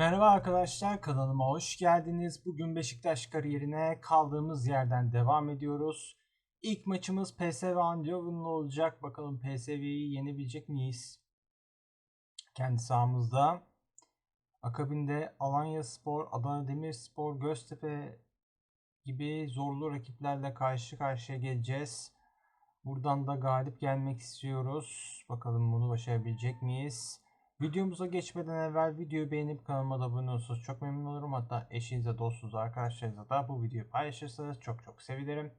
Merhaba arkadaşlar kanalıma hoş geldiniz. Bugün Beşiktaş kariyerine kaldığımız yerden devam ediyoruz. İlk maçımız PSV Eindhoven'la olacak. Bakalım PSV'yi yenebilecek miyiz? Kendi sahamızda. Akabinde Alanya Spor, Adana Demirspor, Göztepe gibi zorlu rakiplerle karşı karşıya geleceğiz. Buradan da galip gelmek istiyoruz. Bakalım bunu başarabilecek miyiz? Videomuza geçmeden evvel videoyu beğenip kanalıma da abone olursanız çok memnun olurum. Hatta eşinize, dostunuza, arkadaşlarınıza da bu videoyu paylaşırsanız çok çok sevinirim.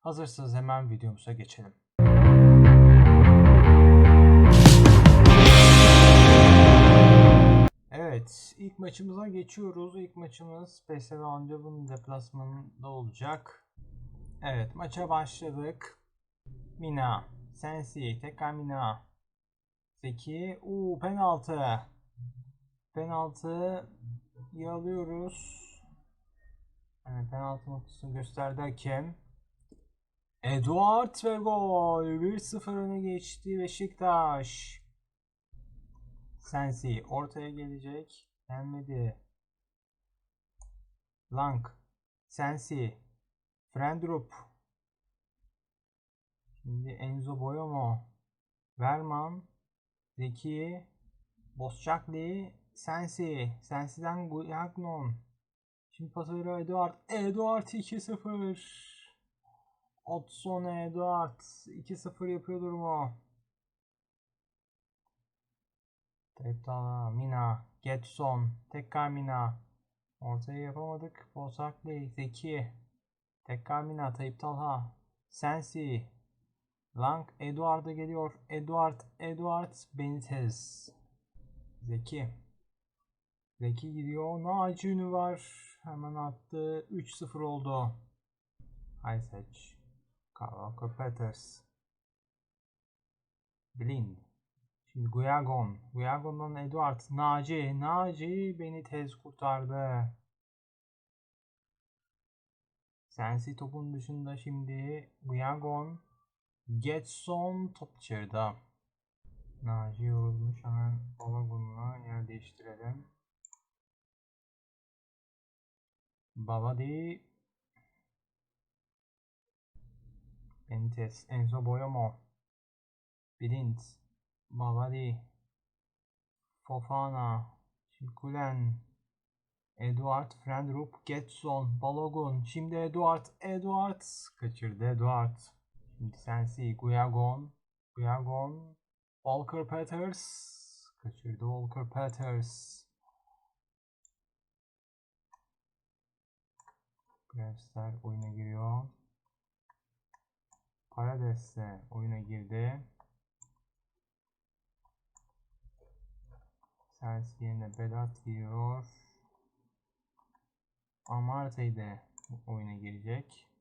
Hazırsanız hemen videomuza geçelim. Evet, ilk maçımıza geçiyoruz. İlk maçımız PSV Eindhoven deplasmanında olacak. Evet, maça başladık. Mina, Sensi, tekrar Mina. Zeki, uuu penaltı. Penaltı alıyoruz. Yani penaltı noktasını gösterdi hakem. Eduard ve gol. 1-0 öne geçti Beşiktaş. Sensi ortaya gelecek. Gelmedi. Lang. Sensi. Frendrup. Şimdi Enzo Boyomo. Verman. Zeki. Bosçakli. Sensi. Sensi'den Guyagnon. Şimdi pas veriyor Eduard. Eduard 2-0. Otson Eduard 2-0 yapıyor durumu. Teptala, Mina, Getson, tekrar Mina. Ortaya yapamadık. Bosakli, Zeki. Tekrar Mina, Tayyip Talha. Sensi. Lang, Eduard'a geliyor. Eduard, Eduard, Benitez. Zeki. Zeki gidiyor. Naci Ünlü var. Hemen attı. 3-0 oldu. Ayseç. Carvalho Peters. Blind. Şimdi Guyagon. Guyagon'dan Eduard. Naci. Naci beni tez kurtardı. Sensi topun dışında şimdi Guyagon. Getson top dışarıda. Naci yorulmuş. Hemen Balagun'la yer değiştirelim. Babadi. Benitez. Enzo Boyomo. Blind. Babadi. Fofana. Şikulen. Eduard Frendrup. Getson. Balogun. Şimdi Eduard. Eduard. Kaçırdı Eduard. Şimdi Sensi. Guyagon. Guyagon. Walker Peters. Kaçırdı Walker Peters. Grevster oyuna giriyor. Paredes de oyuna girdi. Sensi yerine Bedat giriyor. Amartey de oyuna girecek.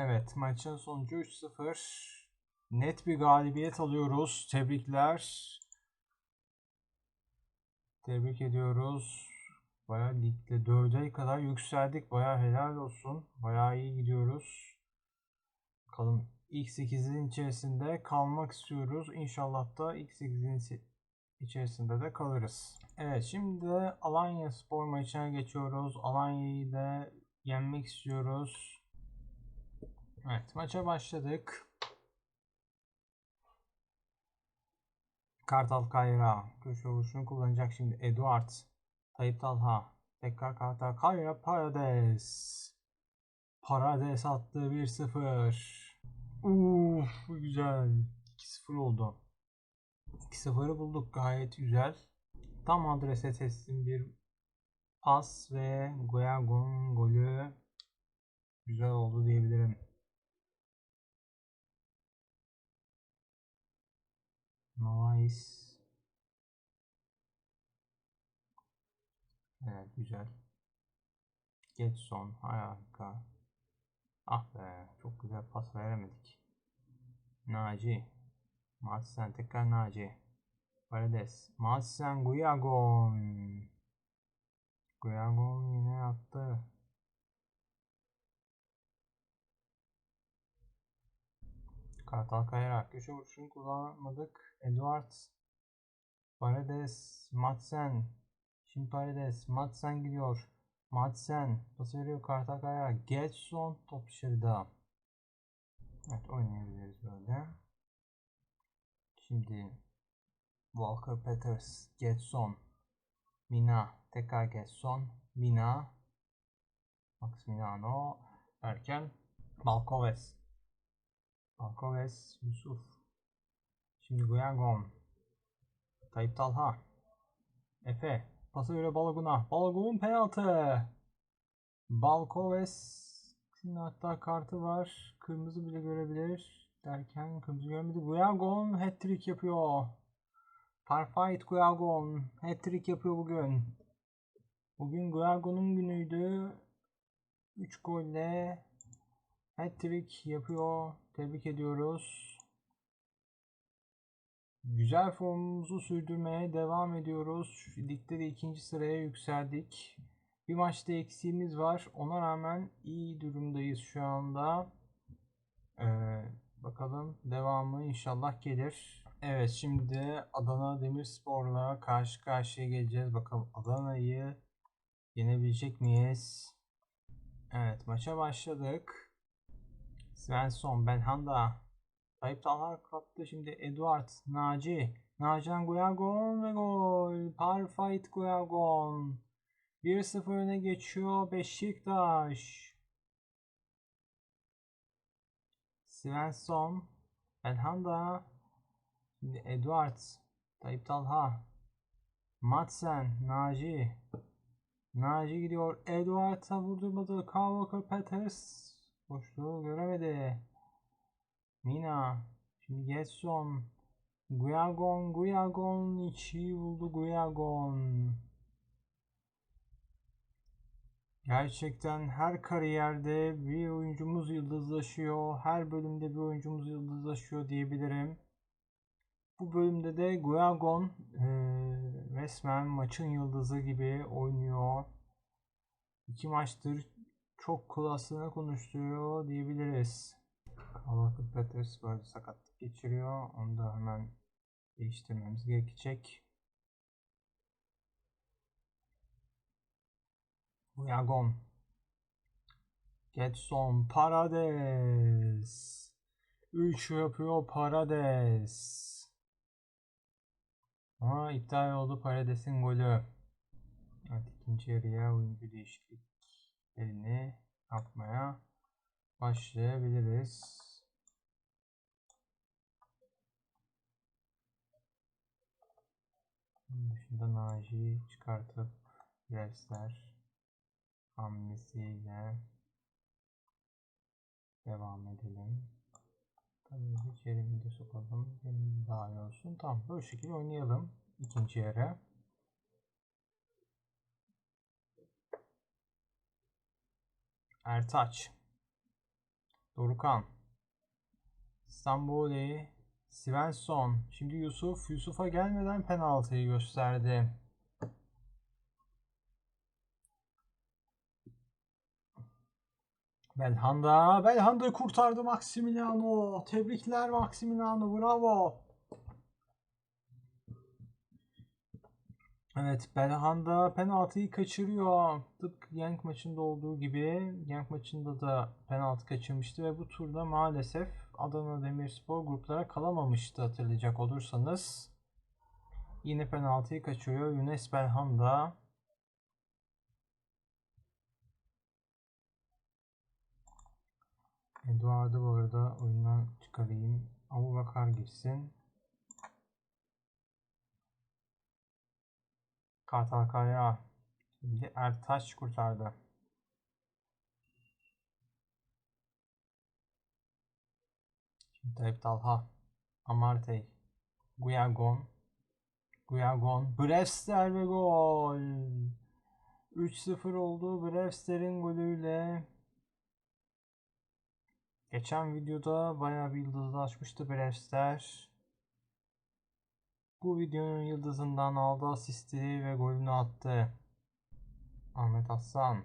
Evet maçın sonucu 3-0. Net bir galibiyet alıyoruz. Tebrikler. Tebrik ediyoruz. Bayağı ligde 4'e kadar yükseldik. Bayağı helal olsun. Bayağı iyi gidiyoruz. Bakalım ilk 8'in içerisinde kalmak istiyoruz. İnşallah da ilk 8'in içerisinde de kalırız. Evet şimdi Alanya spor maçına geçiyoruz. Alanya'yı da yenmek istiyoruz. Evet maça başladık. Kartal Kayra köşe vuruşunu kullanacak şimdi Eduard. Tayyip Talha. Tekrar Kartal Kayra Parades. Parades attı 1-0. Uf güzel. 2-0 oldu. 2-0'ı bulduk gayet güzel. Tam adrese teslim bir pas ve Goyagon golü güzel oldu diyebilirim. Nice. Evet güzel. Getson harika. Ah be çok güzel pas veremedik. Naci. Madsen tekrar Naci. Paredes. Madsen Guyagon. Guyagon yine attı. Kartal Kayra. Köşe vuruşunu kullanmadık. Eduard. Paredes. Madsen. Şimdi Paredes. Madsen gidiyor. Madsen. Pası veriyor Kartakaya. Getson. Top dışarıda. Evet oynayabiliriz böyle. Şimdi Walker Peters. Getson. Mina. Tekrar Getson. Mina. Maximiliano. Erken. Malkoves. Malkoves. Yusuf. Şimdi Guyagon. Tayyip Talha. Efe. Pası veriyor Balogun'a. Balogun penaltı. Balkoves'in hatta kartı var. Kırmızı bile görebilir. Derken kırmızı görmedi. Guyagon hat-trick yapıyor. Parfight Guyagon hat-trick yapıyor bugün. Bugün Guyagon'un günüydü. 3 golle hat-trick yapıyor. Tebrik ediyoruz. Güzel formumuzu sürdürmeye devam ediyoruz. Ligde de ikinci sıraya yükseldik. Bir maçta eksiğimiz var. Ona rağmen iyi durumdayız şu anda. Ee, bakalım devamı inşallah gelir. Evet şimdi Adana Demirspor'la karşı karşıya geleceğiz. Bakalım Adana'yı yenebilecek miyiz? Evet maça başladık. Svensson, Belhanda, Tayyip Talha kaptı şimdi Eduard, Naci, Nacan Guyagon ve gol. Parfight Guyagon. 1-0 öne geçiyor Beşiktaş. Svensson, Belhanda, şimdi Eduard, Tayyip Talha, Madsen, Naci, Naci gidiyor. Eduard'a vurdurmadı. Walker Peters boşluğu göremedi. Mina. Şimdi Getson. Guyagon. Guyagon. içi buldu Guyagon. Gerçekten her kariyerde bir oyuncumuz yıldızlaşıyor. Her bölümde bir oyuncumuz yıldızlaşıyor diyebilirim. Bu bölümde de Guyagon e, resmen maçın yıldızı gibi oynuyor. İki maçtır çok klasını konuşturuyor diyebiliriz. Carlos Peters böyle sakatlık geçiriyor. Onu da hemen değiştirmemiz gerekecek. Guyagon. Getson Parades. 3 yapıyor Parades. Ama iptal oldu Parades'in golü. Evet ikinci yarıya oyuncu değişikliklerini yapmaya başlayabiliriz. Bunun dışında Naci çıkartıp Yevsler hamlesiyle devam edelim. Tabii hiç yerimi de sokalım. Benim daha iyi olsun. Tamam böyle şekilde oynayalım. ikinci yere. Ertaç. Dorukan. Stamboli. Svensson. Şimdi Yusuf. Yusuf'a gelmeden penaltıyı gösterdi. Belhanda. Belhanda'yı kurtardı Maximiliano. Tebrikler Maximiliano. Bravo. Evet Belhanda penaltıyı kaçırıyor. Tıpkı Genk maçında olduğu gibi Genk maçında da penaltı kaçırmıştı ve bu turda maalesef Adana Demirspor gruplara kalamamıştı hatırlayacak olursanız. Yine penaltıyı kaçırıyor Younes Belhanda. Eduard'ı bu arada oyundan çıkarayım. Abu Bakar girsin. Kartal Kaya. Şimdi Ertaş kurtardı. Şimdi Tayyip Talha. Amartey. Guyagon. Guyagon. Brewster ve gol. 3-0 oldu. Brewster'in golüyle Geçen videoda bayağı bir yıldızlaşmıştı Brewster. Bu videonun yıldızından aldı asisti ve golünü attı. Ahmet Aslan.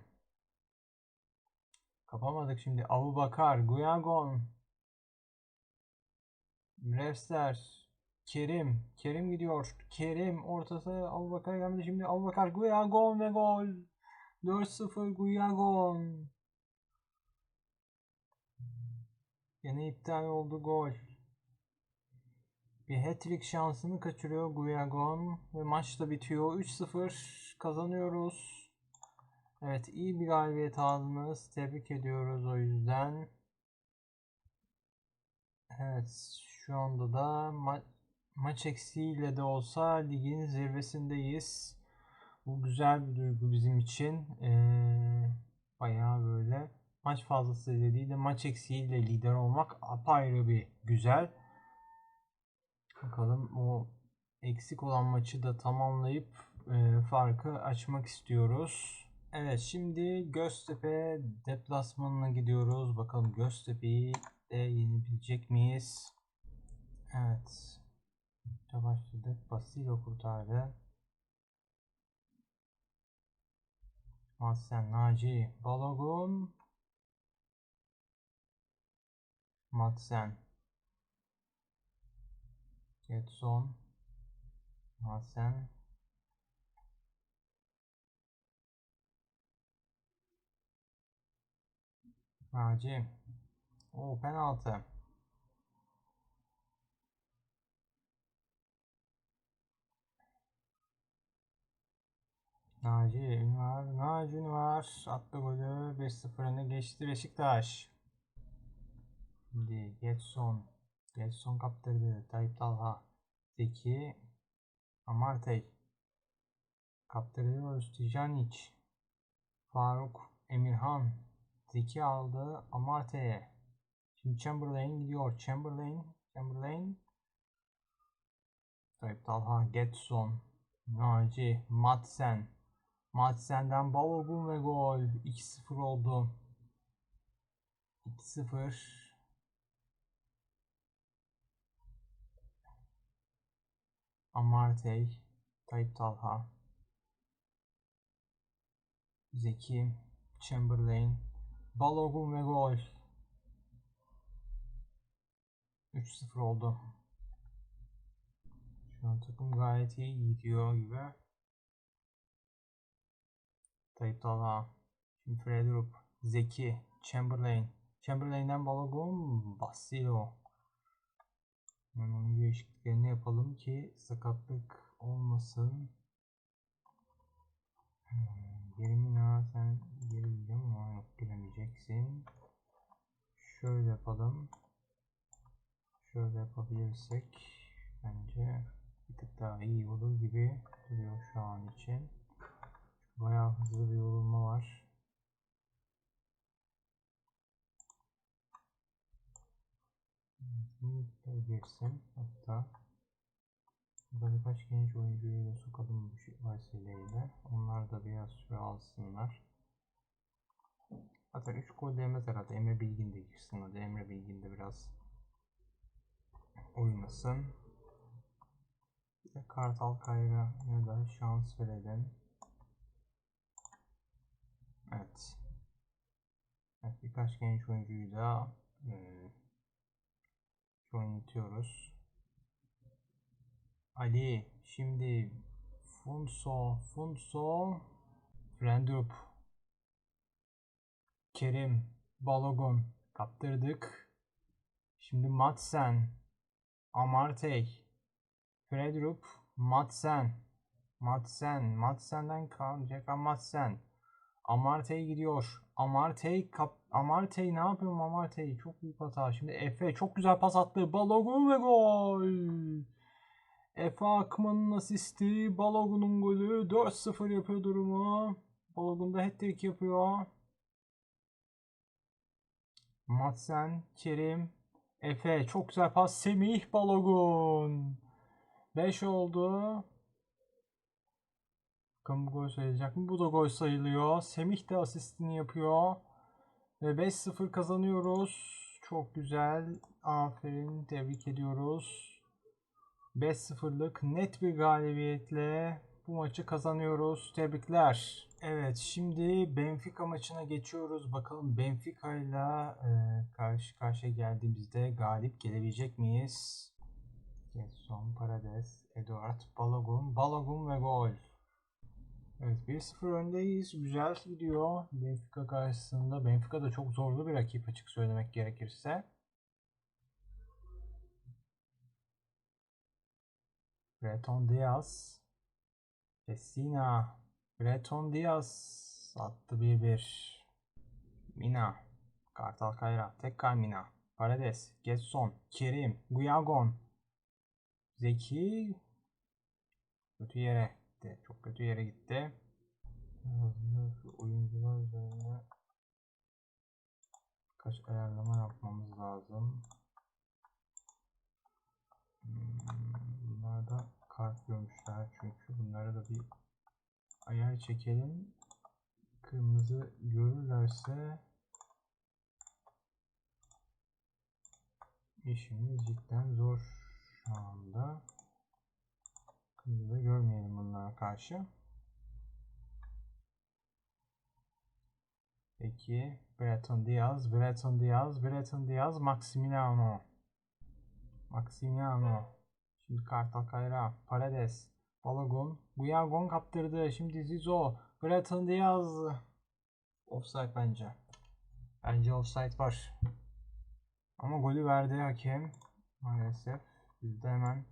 Kapamadık şimdi. Abu Bakar, Guyagon, Brewster, Kerim. Kerim gidiyor. Kerim ortası Abubakar gelmedi. Şimdi Abubakar Guyagon ve gol. 4-0 Guyagon. Yine iptal oldu gol. Bir hat-trick şansını kaçırıyor Guyagon ve maç da bitiyor. 3-0 kazanıyoruz. Evet iyi bir galibiyet aldınız. Tebrik ediyoruz o yüzden. Evet şu anda da ma- maç eksiğiyle de olsa ligin zirvesindeyiz. Bu güzel bir duygu bizim için. Ee, bayağı böyle maç fazlasıyla değil de maç eksiğiyle lider olmak apayrı bir güzel. Bakalım o eksik olan maçı da tamamlayıp e, farkı açmak istiyoruz. Evet şimdi Göztepe deplasmanına gidiyoruz. Bakalım Göztepe'yi de yenebilecek miyiz? Evet. Maça başladık. Basilo kurtardı. Madsen, Naci, Balogun, Madsen, Getson, Madsen, Naci. O penaltı. Naci Ünvar, Naci Ünvar attı golü 5-0 öne geçti Beşiktaş. Şimdi Getson, Getson kaptırdı. Tayyip Talha, Zeki, Amartey, kaptırdı Öztijanic, Faruk, Emirhan, Zeki aldı Amartey'e. Şimdi Chamberlain gidiyor. Chamberlain, Chamberlain, Tayyip Talha, Getson, Naci, Madsen, Madsen'den Balogun ve gol. 2-0 oldu. 2-0. Amartey, Tayyip Talha, Zeki, Chamberlain, Balogun ve gol. 3-0 oldu. Şu an takım gayet iyi gidiyor gibi. Tayyip Talha. Şimdi Fredrup. Zeki. Chamberlain. Chamberlain'den Balogun. Basilo. Hemen onun değişikliklerini yapalım ki sakatlık olmasın. Yerimina sen geri diyeceğim ama yok giremeyeceksin. Şöyle yapalım. Şöyle yapabilirsek bence bir tık daha iyi olur gibi duruyor şu an için. Bayağı hızlı bir yorulma var. Şimdi girsin hatta burada birkaç genç oyuncuyu da sokalım bu vesileyle. Onlar da biraz süre alsınlar. Zaten 3 gol değmez herhalde. Emre Bilgin de girsin hadi. Emre Bilgin de biraz oynasın. Bir de Kartal Kayra ya da şans verelim. Evet. Evet birkaç genç oyuncuyu da e, oynatıyoruz. Ali şimdi Funso Funso Frendrup Kerim Balogun kaptırdık. Şimdi Matsen Amartey Fredrup Matsen Matsen Matsen'den kalacak Matsen Amartey gidiyor. Amartey kap Amartey ne yapıyor Amartey? Çok büyük hata. Şimdi Efe çok güzel pas attı. Balogun ve gol. Efe Akman'ın asisti. Balogun'un golü. 4-0 yapıyor durumu. Balogun da hat-trick yapıyor. Matsen, Kerim, Efe. Çok güzel pas. Semih Balogun. 5 oldu. Bakalım bu gol sayılacak mı? Bu da gol sayılıyor. Semih de asistini yapıyor. Ve 5-0 kazanıyoruz. Çok güzel. Aferin. Tebrik ediyoruz. 5-0'lık net bir galibiyetle bu maçı kazanıyoruz. Tebrikler. Evet şimdi Benfica maçına geçiyoruz. Bakalım Benfica ile e, karşı karşıya geldiğimizde galip gelebilecek miyiz? Getson, Parades, Eduard, Balogun, Balogun ve gol. Evet 1-0 öndeyiz. Güzel gidiyor. Benfica karşısında. Benfica da çok zorlu bir rakip açık söylemek gerekirse. Breton Diaz. Pessina. Breton Diaz. Attı 1-1. Mina. Kartal Kayra. Tekrar Mina. Paredes. Getson. Kerim. Guyagon. Zeki. Kötü yere gitti. Çok kötü yere gitti. Şu oyuncular üzerine kaç ayarlama yapmamız lazım. Hmm, Bunlar da kart görmüşler çünkü bunlara da bir ayar çekelim. Kırmızı görürlerse işimiz cidden zor şu anda. Kırmızı görmeyelim bunlara karşı. Peki Breton Diaz, Breton Diaz, Breton Diaz, Maximiliano. Maximiliano. Şimdi Kartal Kayra, Paredes, Balogun, Guyagon kaptırdı. Şimdi Zizo, Breton Diaz. Offside bence. Bence offside var. Ama golü verdi hakem. Maalesef. Biz de hemen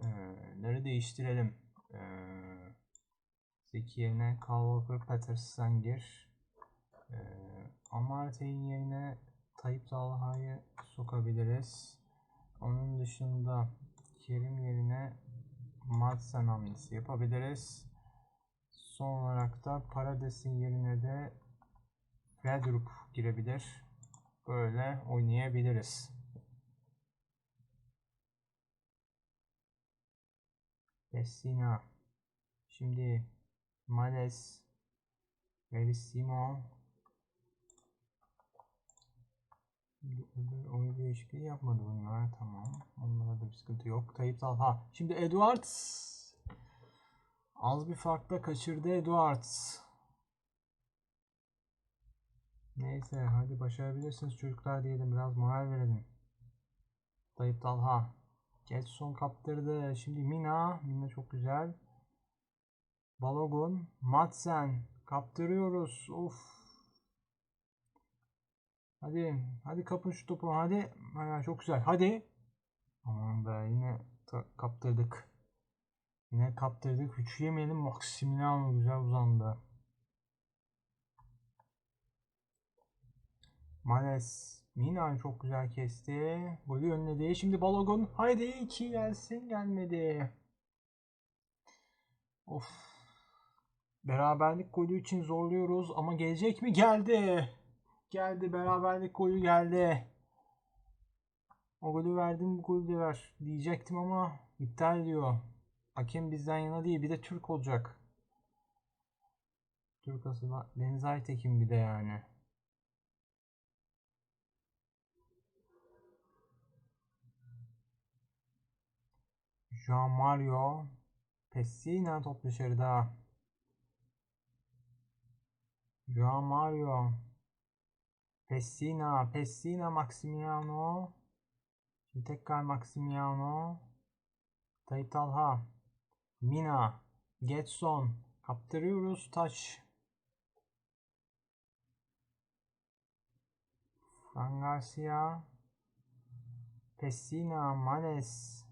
atakları değiştirelim. Ee, Zeki yerine Kyle Patterson gir. Ee, Amartey'in yerine Tayyip Talha'yı sokabiliriz. Onun dışında Kerim yerine Madsen hamlesi yapabiliriz. Son olarak da Parades'in yerine de Fredrup girebilir. Böyle oynayabiliriz. Pessina. Şimdi Males, Verissimo. Şimdi öbür oyun değişikliği yapmadı bunlar. Tamam. Onlara da bir sıkıntı yok. Tayyip Talha. Şimdi Edward. Az bir farkla kaçırdı Edward. Neyse hadi başarabilirsiniz çocuklar diyelim. Biraz moral verelim. Tayyip Talha. Getson kaptırdı. Şimdi Mina. Mina çok güzel. Balogun. Madsen. Kaptırıyoruz. Of. Hadi. Hadi kapın şu topu. Hadi. Ha, çok güzel. Hadi. Aman be yine kaptırdık. Yine kaptırdık. Üç yemeyelim. Maximiliano güzel uzandı. Males. Mina çok güzel kesti. Golü önledi. Şimdi Balogun. Haydi iki gelsin. Gelmedi. Of. Beraberlik golü için zorluyoruz ama gelecek mi? Geldi. Geldi. Beraberlik golü geldi. O golü verdim bu golü de ver diyecektim ama iptal ediyor. Hakem bizden yana değil. Bir de Türk olacak. Türk asılı. Deniz Aytekin bir de yani. Jean Mario Pessina top dışarıda. Joao Mario. Pessina. Pessina Maximiano. Şimdi tekrar Maximiano. Tayyip. Mina. Getson. Kaptırıyoruz. Taç. Fran Garcia. Pessina. Males.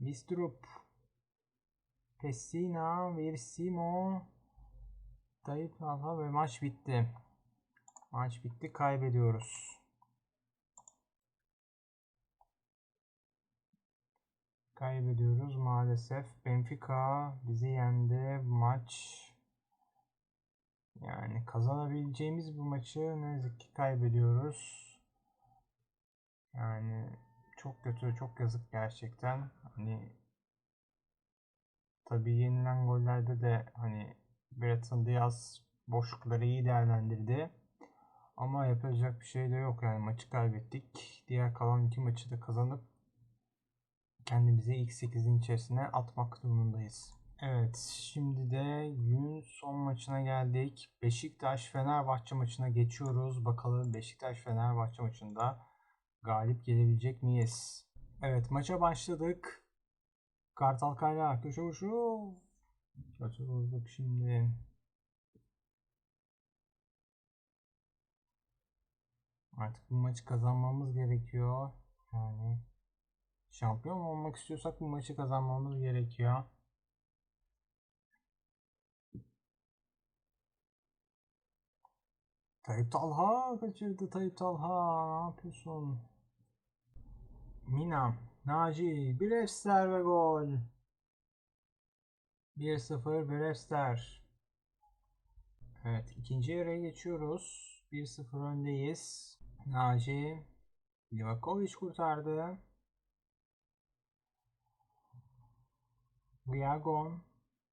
Bistrup. Pessina. Versimo. Tayyip Talha ve maç bitti. Maç bitti. Kaybediyoruz. Kaybediyoruz maalesef. Benfica bizi yendi. Maç yani kazanabileceğimiz bu maçı ne yazık ki kaybediyoruz. Yani çok kötü, çok yazık gerçekten. Hani tabii yenilen gollerde de hani Breton Diaz boşlukları iyi değerlendirdi. Ama yapacak bir şey de yok yani maçı kaybettik. Diğer kalan iki maçı da kazanıp kendimizi ilk 8'in içerisine atmak durumundayız. Evet şimdi de günün son maçına geldik. Beşiktaş Fenerbahçe maçına geçiyoruz. Bakalım Beşiktaş Fenerbahçe maçında galip gelebilecek miyiz? Evet maça başladık. Kartal Kayra köşe vuruşu. Vurduk şimdi. Artık bu maçı kazanmamız gerekiyor. Yani şampiyon olmak istiyorsak bu maçı kazanmamız gerekiyor. Tayyip Talha kaçırdı Tayyip Talha. Ne yapıyorsun? Mina, Naci, Brewster ve gol. 1-0 Brewster. Evet, ikinci yarıya geçiyoruz. 1-0 öndeyiz. Naci, Livakovic kurtardı. Guyagon,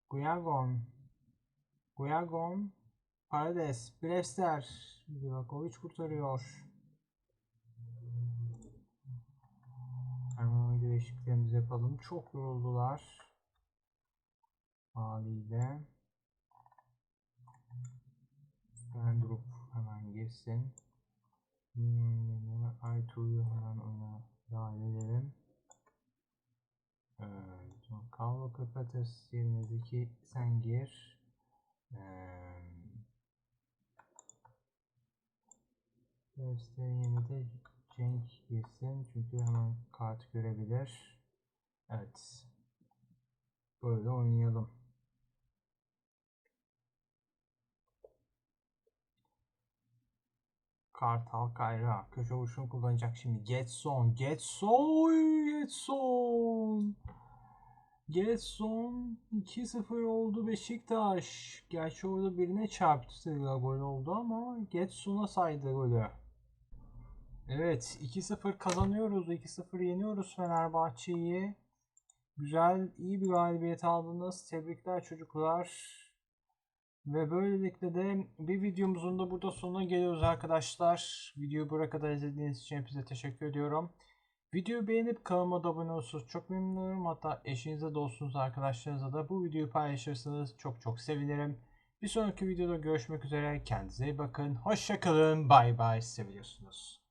Guyagon, Guyagon, Paredes, Brewster, Livakovic kurtarıyor. Hemen oyuncu değişikliklerimizi yapalım. Çok yoruldular. Haliyle. Endrup hemen girsin. Aytu'yu hemen oyuna dahil edelim. Evet. Kavlo Kapatas yerine Zeki sen gir. Ee, Gösterin yerine de Cenk girsin çünkü hemen kart görebilir. Evet. Böyle oynayalım. Kartal Kayra. Köşe vuruşunu kullanacak şimdi. Getson. Getson. Getson. Getson 2-0 oldu Beşiktaş. Gerçi orada birine çarptı gol oldu ama Getson'a saydı golü. Evet 2-0 kazanıyoruz. 2-0 yeniyoruz Fenerbahçe'yi. Güzel, iyi bir galibiyet aldınız. Tebrikler çocuklar. Ve böylelikle de bir videomuzun da burada sonuna geliyoruz arkadaşlar. Videoyu buraya kadar izlediğiniz için hepinize teşekkür ediyorum. Videoyu beğenip kanalıma da abone olursanız çok memnun olurum. Hatta eşinize, dostunuza, arkadaşlarınıza da bu videoyu paylaşırsanız çok çok sevinirim. Bir sonraki videoda görüşmek üzere. Kendinize iyi bakın. Hoşçakalın. Bay bay. Seviyorsunuz.